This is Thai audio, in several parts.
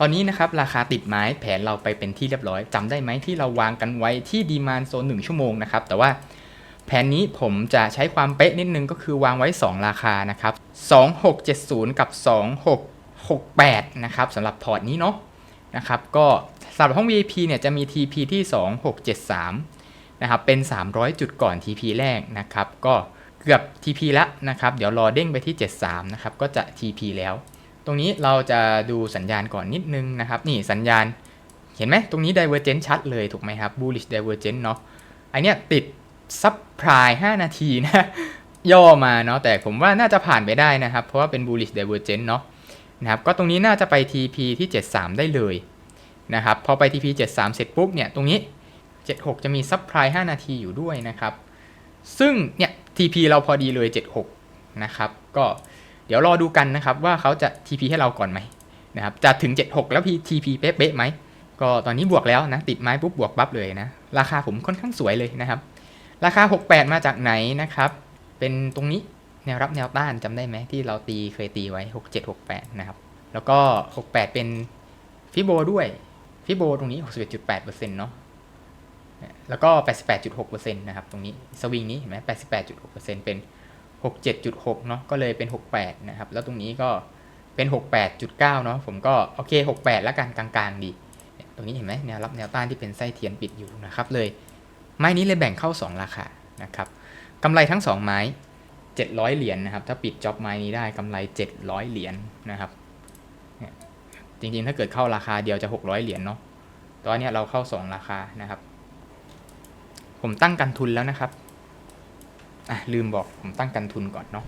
ตอนนี้นะครับราคาติดไม้แผนเราไปเป็นที่เรียบร้อยจำได้ไหมที่เราวางกันไว้ที่ดีมานโซนหนึ่งชั่วโมงนะครับแต่ว่าแผนนี้ผมจะใช้ความเป๊ะนิดนึงก็คือวางไว้ 2 ราคานะครับ 2670 กับ 2668 นะครับสำหรับพอร์ตนี้เนาะนะครับก็สำหรับห้อง VIP เนี่ยจะมี TP ที่ 2673 นะครับเป็น 300 จุดก่อน TP แรกนะครับ ก็เกือบ TP แล้วนะครับ เดี๋ยวรอเด้งไปที่ 73 นะครับ ก็จะ TP แล้ว ตรงนี้เราจะดูสัญญาณก่อนนิดนึงนะครับ นี่สัญญาณเห็นไหมตรงนี้ divergent ชัดเลยถูกไหมครับ bullish divergent เนาะไอเนี้ยติด supply 5 นาทีนะ ย่อมาเนาะแต่ผมว่าน่าจะผ่านไปได้นะครับ เพราะว่าเป็น bullish divergent เนาะนะครับก็ตรงนี้น่าจะไป TP ที่ 73 ได้เลยนะครับพอไป TP 73 เสร็จปุ๊บเนี่ยตรงนี้ 76 จะมี supply 5 นาทีอยู่ด้วยนะครับ ซึ่งเนี่ย TP เราพอดีเลย 76 นะครับ ก็ เดี๋ยวรอดูกันนะครับว่าเขาจะ TP ให้เราก่อนไหมนะครับจะถึง 76 แล้ว TP เป๊ะๆไหมก็ตอนนี้บวกแล้วนะติดไม้ปุ๊บบวกปั๊บเลยนะ ราคาผมค่อนข้างสวยเลยนะครับ ราคา 68 มาจากไหนนะครับ เป็นตรงนี้แนวรับแนวต้านจำได้ไหมที่เราตีเคยตีไว้ 67 68 นะครับ แล้วก็ 68 เป็นฟิโบด้วยฟิโบตรงนี้ 61.8%เนาะแล้วก็ 88.6%นะครับตรงนี้สวิงนี้เห็นไหม88.6%เป็น 67.6 เนาะก็เลยเป็น 68 นะครับ แล้วตรงนี้ก็เป็น 68.9 เนาะผมก็โอเค 68 แล้วกันกลางๆดี ตรงนี้เห็นไหมแนวรับแนวต้านที่เป็นไส้เทียนปิดอยู่นะครับเลยไม้นี้เลยแบ่งเข้า 2 ราคานะครับกำไรทั้ง 2 ไม้ 700 เหรียญนะครับ ถ้าปิดจ็อบไม้นี้ได้กำไร 700 เหรียญนะครับจริงๆ ถ้าเกิดเข้าราคาเดียวจะ 600 เหรียญเนาะตอนนี้เราเข้า 2 ราคานะครับ ผมตั้งกันทุนแล้วนะครับ อะลืมบอกผมตั้งกันทุนก่อนเนาะ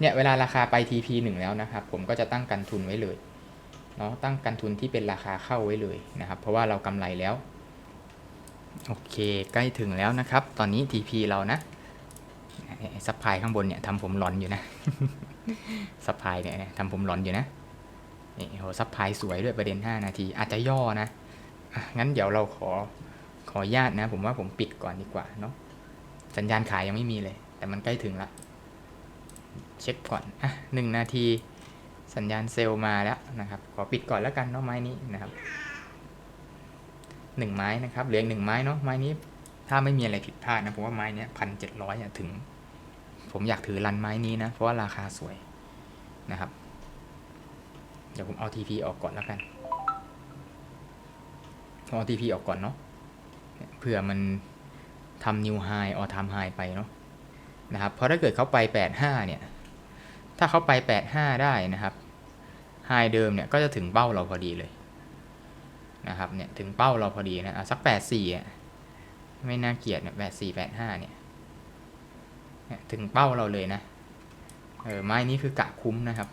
เนี่ยเวลาราคาไป TP 1แล้วนะครับผมก็จะตั้งกันทุนไว้เลยเนาะตั้งกันทุนที่เป็นราคาเข้าไว้เลยนะครับ เพราะว่าเรากำไรแล้ว โอเคใกล้ถึงแล้วนะครับ ตอนนี้ TP เรานะซับพลายข้างบนเนี่ยทำผมหลอนอยู่นะซับพลายเนี่ยทำผมหลอนอยู่นะนี่โหซับพลายสวยด้วยประเด็น 5 นาที อาจจะย่อนะงั้นเดี๋ยวเราขอขอญาตนะ ผมว่าผมปิดก่อนดีกว่าเนาะสัญญาณขายยังไม่มีเลย แต่มันใกล้ถึงละ เช็คก่อน อะหนึ่งนาที สัญญาณเซลล์มาแล้วนะครับ ขอปิดก่อนแล้วกันเนาะไม้นี้นะครับหนึ่งไม้นะครับเหลืออีกหนึ่งไม้เนาะไม้นี้ ถ้าไม่มีอะไรผิดพลาดนะผมว่าไม้นี้พันเจ็ดร้อยถึง ผมอยากถือรันไม้นี้นะ เพราะว่าราคาสวยนะครับ เดี๋ยวผมเอา TP ออกก่อนแล้วกันเอา TP ออกก่อนเนาะเผื่อมันทำ new high or time high ไปเนาะ นะครับเพราะถ้าเกิดเขาไป 85 เนี่ย ถ้าเขาไป 85 ได้นะครับไฮเดิมเนี่ยก็จะถึงเป้าเราพอดีเลยนะครับเนี่ยถึงเป้าเราพอดีนะสัก 84อะไม่น่าเกลียดเนี่ย84 85 เนี่ยถึงเป้าเราเลยนะเออไม้นี้คือกะคุ้มนะครับ